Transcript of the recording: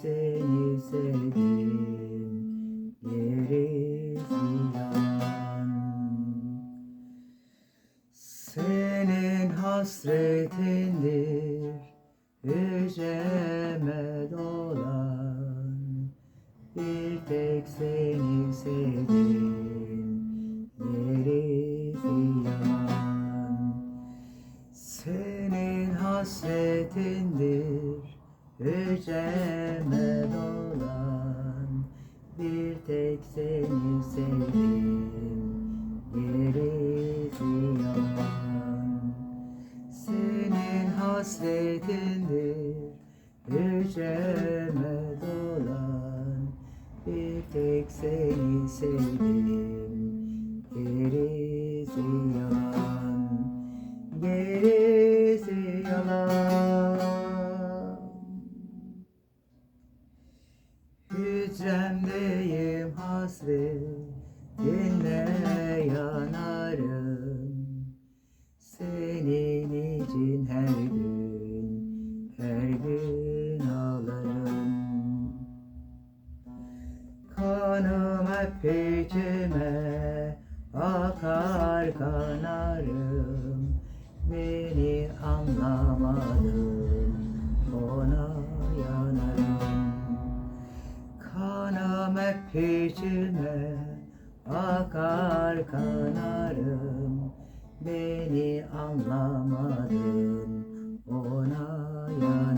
seni sevdim yeriz inan Senin hasretindir hücreme dolan. Bir tek seni sevdim yeriz inan Senin hasretindir Hücreme dolan Bir tek seni sevdim Gerisi yalan Senin hasretindir Hücreme dolan Bir tek seni sevdim Gerisi Hücremdeyim hasretinle yanarım. Senin için her gün, her gün ağlarım. Kanım hep içime akar kanarım. Beni anlamadın hep peşime akar kanarım beni anlamadın ona yar.